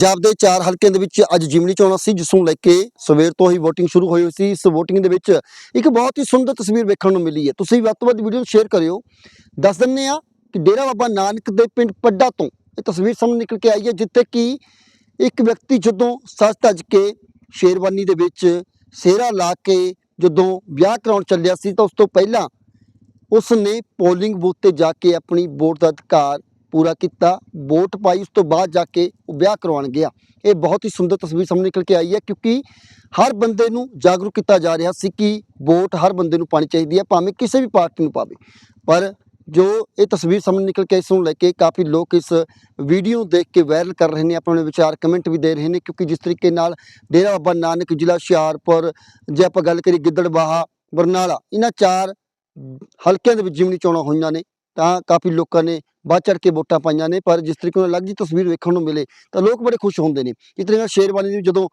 ਪੰਜਾਬ ਦੇ ਚਾਰ ਹਲਕਿਆਂ ਦੇ ਵਿੱਚ ਅੱਜ ਜਿਮਨੀ ਚੋਣਾਂ ਸੀ, ਜਿਸ ਨੂੰ ਲੈ ਕੇ ਸਵੇਰ ਤੋਂ ਹੀ VOTING ਸ਼ੁਰੂ ਹੋਈ ਹੋਈ ਸੀ। ਇਸ VOTING ਦੇ ਵਿੱਚ ਇੱਕ ਬਹੁਤ ਹੀ ਸੁੰਦਰ ਤਸਵੀਰ ਵੇਖਣ ਨੂੰ ਮਿਲੀ ਹੈ। ਤੁਸੀਂ ਵੱਧ ਤੋਂ ਵੱਧ ਵੀਡੀਓ ਨੂੰ ਸ਼ੇਅਰ ਕਰਿਓ। ਦੱਸ ਦਿੰਨੇ ਆ ਕਿ ਡੇਰਾ ਬਾਬਾ ਨਾਨਕ ਦੇ ਪਿੰਡ ਪੱਡਾ ਤੋਂ ਇਹ ਤਸਵੀਰ ਸਾਹਮਣੇ ਨਿਕਲ ਕੇ ਆਈ ਹੈ, ਜਿੱਥੇ ਕਿ ਇੱਕ ਵਿਅਕਤੀ ਜਦੋਂ ਸੱਜ ਧੱਜ ਕੇ ਸ਼ੇਰਵਾਨੀ ਦੇ ਵਿੱਚ ਸਿਹਰਾ ਲਾ ਕੇ ਜਦੋਂ ਵਿਆਹ ਕਰਾਉਣ ਚੱਲਿਆ ਸੀ, ਤਾਂ ਉਸ ਤੋਂ ਪਹਿਲਾਂ ਉਸ ਨੇ ਪੋਲਿੰਗ ਬੂਥ ਤੇ ਜਾ ਕੇ ਆਪਣੀ ਵੋਟ ਦਾ ਅਧਿਕਾਰ ਪੂਰਾ ਕੀਤਾ। ਵੋਟ ਪਾਈ, ਉਸ ਤੋਂ ਬਾਅਦ ਜਾ ਕੇ ਉਹ ਵਿਆਹ ਕਰਵਾਉਣ ਗਿਆ। ਇਹ ਬਹੁਤ ਹੀ ਸੁੰਦਰ ਤਸਵੀਰ ਸਾਹਮਣੇ ਨਿਕਲ ਕੇ ਆਈ ਹੈ ਕਿਉਂਕਿ ਹਰ ਬੰਦੇ ਨੂੰ ਜਾਗਰੂਕ ਕੀਤਾ ਜਾ ਰਿਹਾ ਸੀ ਕਿ ਵੋਟ ਹਰ ਬੰਦੇ ਨੂੰ ਪਾਣੀ ਚਾਹੀਦੀ ਹੈ, ਭਾਵੇਂ ਕਿਸੇ ਵੀ ਪਾਰਟੀ ਨੂੰ ਪਾਵੇ। ਪਰ ਜੋ ਇਹ ਤਸਵੀਰ ਸਾਹਮਣੇ ਨਿਕਲ ਕੇ ਇਸ ਨੂੰ ਲੈ ਕੇ ਕਾਫੀ ਲੋਕ ਇਸ ਵੀਡੀਓ ਨੂੰ ਦੇਖ ਕੇ ਵਾਇਰਲ ਕਰ ਰਹੇ ਨੇ, ਆਪਣੇ ਵਿਚਾਰ ਕਮੈਂਟ ਵੀ ਦੇ ਰਹੇ ਨੇ ਕਿਉਂਕਿ ਜਿਸ ਤਰੀਕੇ ਨਾਲ ਡੇਰਾ ਬਾਬਾ ਨਾਨਕ, ਜ਼ਿਲ੍ਹਾ ਹੁਸ਼ਿਆਰਪੁਰ, ਜੇ ਆਪਾਂ ਗੱਲ ਕਰੀਏ ਗਿੱਦੜਬਾਹਾ, ਬਰਨਾਲਾ, ਇਹਨਾਂ ਚਾਰ ਹਲਕਿਆਂ ਦੇ ਵਿੱਚ ਜਿਮਨੀ ਚੋਣਾਂ ਹੋਈਆਂ ਨੇ, ਤਾਂ ਕਾਫੀ ਲੋਕਾਂ ਨੇ ਵੱਧ ਚੜ ਕੇ ਵੋਟਾਂ ਪਾਈਆਂ ਨੇ, ਪਰ ਜਿਸ ਤਰੀਕੇ ਨਾਲ ਅਲੱਗ ਜੀ ਤਸਵੀਰ ਵੇਖਣ ਨੂੰ ਮਿਲੇ, ਤਾਂ ਲੋਕ ਬੜੇ ਖੁਸ਼ ਹੁੰਦੇ ਨੇ। ਇਸ ਤਰੀਕੇ ਸ਼ੇਰਵਾਨੀ ਦੀ ਜਦੋਂ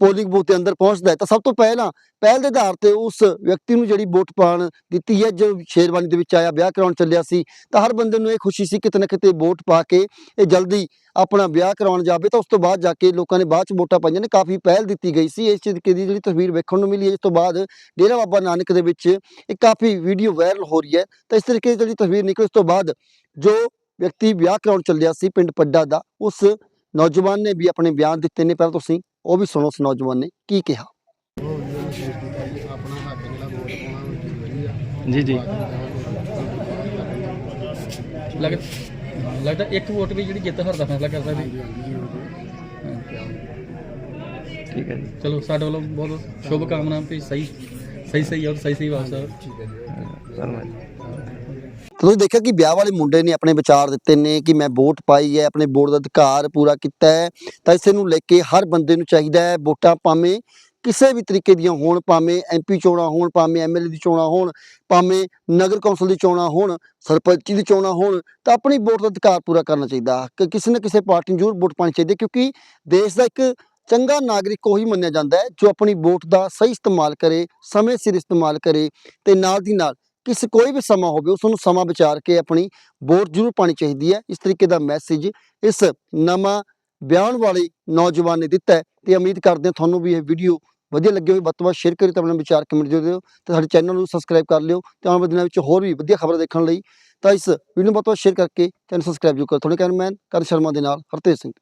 ਪੋਲਿੰਗ ਬੂਥ ਦੇ ਅੰਦਰ ਪਹੁੰਚਦਾ ਹੈ, ਤਾਂ ਸਭ ਤੋਂ ਪਹਿਲਾਂ, ਪਹਿਲ ਦੇ ਆਧਾਰ ਤੇ ਉਸ ਵਿਅਕਤੀ ਨੂੰ ਜਿਹੜੀ ਵੋਟ ਪਾਣ ਦਿੱਤੀ ਹੈ, ਜੋ ਸ਼ੇਰਵਾਨੀ ਦੇ ਵਿੱਚ ਆਇਆ, ਵਿਆਹ ਕਰਾਉਣ ਚੱਲਿਆ ਸੀ, ਤਾਂ ਹਰ ਬੰਦੇ ਨੂੰ ਇਹ ਖੁਸ਼ੀ ਸੀ ਕਿਤੇ ਨਾ ਕਿਤੇ ਵੋਟ ਪਾ ਕੇ ਇਹ ਜਲਦੀ ਆਪਣਾ ਵਿਆਹ ਕਰਾਉਣ ਜਾਵੇ, ਤਾਂ ਉਸ ਤੋਂ ਬਾਅਦ ਜਾ ਕੇ ਲੋਕਾਂ ਨੇ ਬਾਅਦ ਚ ਵੋਟਾਂ ਪਾਈਆਂ ਨੇ, ਕਾਫੀ ਪਹਿਲ ਦਿੱਤੀ ਗਈ ਸੀ। ਇਸ ਤਰੀਕੇ ਦੀ ਜਿਹੜੀ ਤਸਵੀਰ ਵੇਖਣ ਨੂੰ ਮਿਲੀ ਹੈ ਇਸ ਤੋਂ ਬਾਅਦ ਡੇਰਾ ਬਾਬਾ ਨਾਨਕ ਦੇ ਵਿੱਚ ਇਹ ਕਾਫੀ ਵੀਡੀਓ ਵਾਇਰਲ ਹੋ ਰਹੀ ਹੈ, ਤਾਂ ਇਸ ਤਰੀਕੇ ਦੀ ਜਿਹੜੀ ਤਸਵੀਰ ਨਿਕਲ, ਉਸ ਤੋਂ ਬਾਅਦ ਜੋ ਵਿਅਕਤੀ ਵਿਆਹ ਕਰਾਉਣ ਚੱਲਿਆ ਸੀ ਪਿੰਡ ਪੱਡਾ ਦਾ ਉਸ ਨੌਜਵਾਨ ਨੇ ਵੀ ਆਪਣੇ ਬਿਆਨ ਦਿੱਤੇ ਨੇ। ਪਹਿਲਾਂ ਤੁਸੀਂ ਉਹ ਵੀ ਸੁਣੋ ਉਸ ਨੌਜਵਾਨ ਨੇ ਕੀ ਕਿਹਾ। ਜੀ ਜੀ। ਲੱਗ ਲੱਗਦਾ ਇੱਕ ਵੋਟ ਵੀ ਜਿਹੜੀ ਜਿੱਤ ਹਾਰ ਦਾ ਫੈਸਲਾ ਕਰ ਸਕਦੀ ਠੀਕ ਹੈ ਜੀ। ਚਲੋ ਸਾਡੇ ਵੱਲੋਂ ਬਹੁਤ ਬਹੁਤ ਸ਼ੁਭ ਕਾਮਨਾ ਵੀ ਸਹੀ ਸਹੀ ਸਹੀ ਔਰ ਸਹੀ ਸਹੀ ਵਾਸਤਾ ਧੰਨਵਾਦ। ਤੁਸੀਂ ਦੇਖਿਆ ਕਿ ਵਿਆਹ ਵਾਲੇ ਮੁੰਡੇ ਨੇ ਆਪਣੇ ਵਿਚਾਰ ਦਿੱਤੇ ਨੇ ਕਿ ਮੈਂ ਵੋਟ ਪਾਈ ਹੈ, ਆਪਣੇ ਵੋਟ ਦਾ ਅਧਿਕਾਰ ਪੂਰਾ ਕੀਤਾ ਹੈ, ਤਾਂ ਇਸੇ ਨੂੰ ਲੈ ਕੇ ਹਰ ਬੰਦੇ ਨੂੰ ਚਾਹੀਦਾ ਹੈ ਵੋਟਾਂ ਭਾਵੇਂ ਕਿਸੇ ਵੀ ਤਰੀਕੇ ਦੀਆਂ ਹੋਣ, ਭਾਵੇਂ ਐਮਪੀ ਚੋਣਾਂ ਹੋਣ, ਭਾਵੇਂ ਐਮਐਲਏ ਦੀ ਚੋਣਾਂ ਹੋਣ, ਭਾਵੇਂ ਨਗਰ ਕੌਂਸਲ ਦੀ ਚੋਣਾਂ ਹੋਣ, ਸਰਪੰਚੀ ਦੀ ਚੋਣਾਂ ਹੋਣ, ਤਾਂ ਆਪਣੀ ਵੋਟ ਦਾ ਅਧਿਕਾਰ ਪੂਰਾ ਕਰਨਾ ਚਾਹੀਦਾ ਕਿ ਕਿਸੇ ਨਾ ਕਿਸੇ ਪਾਰਟੀ ਨੂੰ ਜ਼ਰੂਰ ਵੋਟ ਪਾਣੀ ਚਾਹੀਦੀ ਹੈ, ਕਿਉਂਕਿ ਦੇਸ਼ ਦਾ ਇੱਕ ਚੰਗਾ ਨਾਗਰਿਕ ਉਹੀ ਮੰਨਿਆ ਜਾਂਦਾ ਹੈ ਜੋ ਆਪਣੀ ਵੋਟ ਦਾ ਸਹੀ ਇਸਤੇਮਾਲ ਕਰੇ, ਸਮੇਂ ਸਿਰ ਇਸਤੇਮਾਲ ਕਰੇ ਤੇ ਨਾਲ ਦੀ ਨਾਲ ਕਿਸੇ ਕੋਈ ਵੀ ਸਮਾਂ ਹੋਵੇ ਉਸ ਨੂੰ ਸਮਾਂ ਵਿਚਾਰ ਕੇ ਆਪਣੀ ਵੋਟ ਜ਼ਰੂਰ ਪਾਣੀ ਚਾਹੀਦੀ ਹੈ। ਇਸ ਤਰੀਕੇ ਦਾ ਮੈਸੇਜ ਇਸ ਨਵਾਂ ਬਿਆਨ ਵਾਲੇ ਨੌਜਵਾਨ ਨੇ ਦਿੱਤਾ ਹੈ ਤੇ ਉਮੀਦ ਕਰਦੇ ਹਾਂ ਤੁਹਾਨੂੰ ਵੀ ਇਹ ਵੀਡੀਓ ਵਧੀਆ ਲੱਗੇ ਹੋਵੇ ਵੱਧ ਤੋਂ ਵੱਧ ਸ਼ੇਅਰ ਕਰਿਓ ਤੇ ਆਪਣਾ ਵਿਚਾਰ ਕਮੈਂਟ ਜ਼ਰੂਰ ਦਿਓ ਤੇ ਸਾਡੇ ਚੈਨਲ ਨੂੰ ਸਬਸਕ੍ਰਾਈਬ ਕਰ ਲਿਓ ਤੇ ਆਉਣ ਵਾਲੇ ਦਿਨਾਂ ਵਿੱਚ ਹੋਰ ਵੀ ਵਧੀਆ ਖਬਰਾਂ ਦੇਖਣ ਲਈ ਤਾਂ ਇਸ ਵੀਡੀਓ ਨੂੰ ਵੱਧ ਤੋਂ ਵੱਧ ਸ਼ੇਅਰ ਕਰਕੇ ਚੈਨਲ ਸਬਸਕ੍ਰਾਈਬ ਜ਼ਰੂਰ ਕਰੋ। ਤੁਹਾਡੇ ਕੈਮਰਾਮੈਨ ਕਰਨ ਸ਼ਰਮਾ ਦੇ ਨਾਲ ਹਰਤੇਜ ਸਿੰਘ।